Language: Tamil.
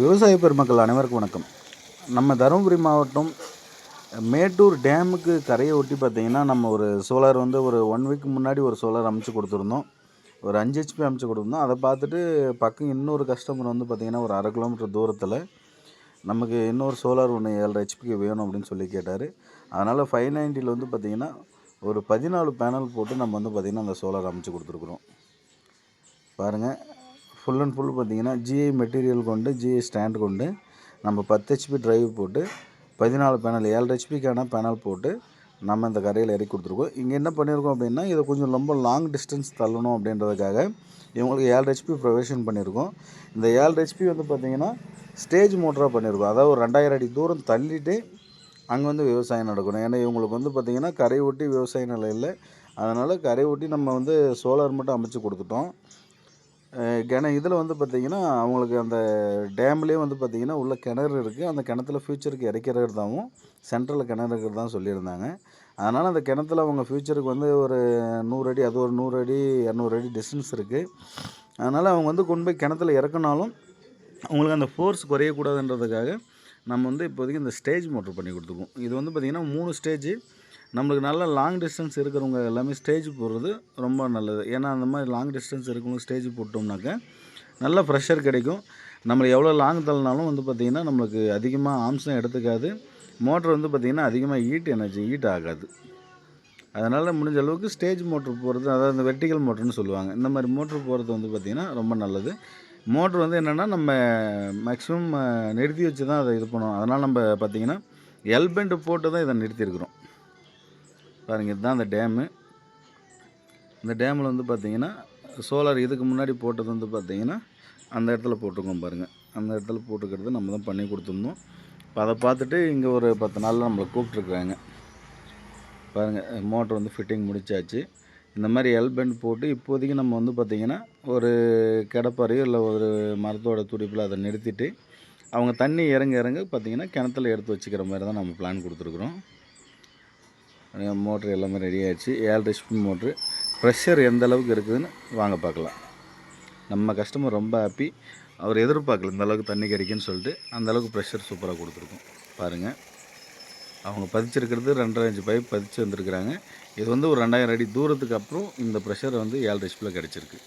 விவசாய பெருமக்கள் அனைவருக்கும் வணக்கம். நம்ம தருமபுரி மாவட்டம் மேட்டூர் டேமுக்கு கரையை ஒட்டி பார்த்தீங்கன்னா நம்ம ஒரு சோலார் வந்து ஒரு ஒன் வீக் முன்னாடி ஒரு சோலார் அமைச்சு கொடுத்துருந்தோம். ஒரு அஞ்சு ஹெச்பி அமைச்சு கொடுத்துருந்தோம். அதை பார்த்துட்டு பக்கம் இன்னொரு கஸ்டமர் வந்து பார்த்திங்கன்னா ஒரு அரை கிலோமீட்டர் தூரத்தில் நமக்கு இன்னொரு சோலார் ஒன்று ஏழரை ஹெச்பிக்கு வேணும் அப்படின்னு சொல்லி கேட்டார். அதனால் ஃபைவ் நைன்ட்டியில் வந்து பார்த்திங்கன்னா ஒரு பதினாலு பேனல் போட்டு நம்ம வந்து பார்த்திங்கன்னா அந்த சோலார் அமைச்சு கொடுத்துருக்குறோம். பாருங்கள் ஃபுல் அண்ட் ஃபுல் பார்த்தீங்கன்னா ஜிஐ மெட்டீரியல் கொண்டு ஜிஐ ஸ்டாண்ட் கொண்டு நம்ம பத்து ஹெச்பி ட்ரைவ் போட்டு பதினாலு பேனல் ஏழு ஹெச்பிக்கான பேனல் போட்டு நம்ம இந்த கரையில் இறக்கி கொடுத்துருக்கோம். இங்கே என்ன பண்ணியிருக்கோம் அப்படின்னா இதை கொஞ்சம் ரொம்ப லாங் டிஸ்டன்ஸ் தள்ளணும் அப்படின்றதுக்காக இவங்களுக்கு ஏழு ஹெச்பி ப்ரொவிஷன் பண்ணியிருக்கோம். இந்த ஏழு ஹெச்பி வந்து பார்த்திங்கன்னா ஸ்டேஜ் மோட்டராக பண்ணியிருக்கோம். அதாவது ஒரு ரெண்டாயிரம் அடி தூரம் தள்ளிட்டு அங்கே வந்து விவசாயம் நடக்கணும். ஏன்னா இவங்களுக்கு வந்து பார்த்திங்கன்னா கரை ஒட்டி விவசாய நிலம் இல்லை. அதனால் கரை ஒட்டி நம்ம வந்து சோலார் மட்டும் அமைச்சு கொடுத்துட்டோம். கிண இதில் வந்து பார்த்திங்கன்னா அவங்களுக்கு அந்த டேம்லேயே வந்து பார்த்திங்கன்னா உள்ள கிணறு இருக்குது அந்த கிணத்துல ஃப்யூச்சருக்கு இறைக்கிறதாகவும் சென்ட்ரலில் கிணறு இருக்கிறதாகவும் சொல்லியிருந்தாங்க. அதனால் அந்த கிணத்துல அவங்க ஃப்யூச்சருக்கு வந்து ஒரு நூறு அடி அது ஒரு நூறு அடி இரநூறு அடி டிஸ்டன்ஸ் இருக்குது அதனால் அவங்க வந்து கொண்டு போய் கிணத்துல இறக்குனாலும் அவங்களுக்கு அந்த ஃபோர்ஸ் குறையக்கூடாதுன்றதுக்காக நம்ம வந்து இப்போதைக்கு இந்த ஸ்டேஜ் மோட்டர் பண்ணி கொடுத்துருக்கோம் இது வந்து பார்த்திங்கன்னா மூணு ஸ்டேஜ் நம்மளுக்கு நல்ல லாங் டிஸ்டன்ஸ் இருக்கிறவங்க எல்லாமே ஸ்டேஜ் போடுறது ரொம்ப நல்லது. ஏன்னா அந்த மாதிரி லாங் டிஸ்டன்ஸ் இருக்கவங்க ஸ்டேஜ் போட்டோம்னாக்க நல்ல ப்ரெஷர் கிடைக்கும். நம்ம எவ்வளோ லாங் தள்ளினாலும் வந்து பார்த்திங்கன்னா நம்மளுக்கு அதிகமாக ஆம்சம் எடுத்துக்காது. மோட்டர் வந்து பார்த்திங்கன்னா அதிகமாக ஹீட் எனர்ஜி ஹீட் ஆகாது. அதனால் முடிஞ்ச அளவுக்கு ஸ்டேஜ் மோட்ரு போகிறது அதாவது இந்த வெர்டிக்கல் மோட்டர்னு சொல்லுவாங்க. இந்த மாதிரி மோட்ரு போகிறது வந்து பார்த்திங்கன்னா ரொம்ப நல்லது. மோட்ரு வந்து என்னென்னா நம்ம மேக்ஸிமம் நிறுத்தி வச்சு தான் அதை இது பண்ணுவோம் அதனால் நம்ம பார்த்திங்கன்னா எல்பெண்ட் போட்டு தான் இதை நிறுத்தியிருக்கிறோம் பாருங்கள் இதுதான் அந்த டேமு. இந்த டேமில் வந்து பார்த்திங்கன்னா சோலார் இதுக்கு முன்னாடி போட்டது வந்து பார்த்திங்கன்னா அந்த இடத்துல போட்டிருக்கோம் பாருங்கள் அந்த இடத்துல போட்டுக்கிறது நம்ம தான் பண்ணி கொடுத்துருந்தோம். இப்போ அதை பார்த்துட்டு இங்கே ஒரு பத்து நாளில் நம்மளை கூப்பிட்ருக்குறாங்க பாருங்கள் மோட்ரு வந்து ஃபிட்டிங் முடிச்சாச்சு. இந்த மாதிரி எல்பெண்ட் போட்டு இப்போதைக்கு நம்ம வந்து பார்த்திங்கன்னா ஒரு கிடப்பாரையோ இல்லை ஒரு மரத்தோட துடிப்பில் அதை நிறுத்திட்டு அவங்க தண்ணி இறங்க இறங்க பார்த்திங்கன்னா கிணத்துல எடுத்து வச்சுக்கிற மாதிரி தான் நம்ம பிளான் கொடுத்துருக்குறோம். மோட்ரு எல்லாமே ரெடி ஆகிடுச்சு ஏழரை ஹெச்பி மோட்ரு. ப்ரெஷர் எந்த அளவுக்கு இருக்குதுன்னு வாங்க பார்க்கலாம். நம்ம கஸ்டமர் ரொம்ப ஹாப்பி அவர் எதிர்பார்க்கல இந்த அளவுக்கு தண்ணி கிடைக்குன்னு சொல்லிட்டு அந்தளவுக்கு ப்ரெஷர் சூப்பராக கொடுத்துருக்கோம். பாருங்கள் அவங்க பதிச்சிருக்கிறது ரெண்டரை அஞ்சு பைப் பதிச்சு வந்திருக்கிறாங்க. இது வந்து ஒரு ரெண்டாயிரம் அடி தூரத்துக்கு அப்புறம் இந்த ப்ரெஷர் வந்து ஏழு ஹெச்பியில் கிடச்சிருக்கு.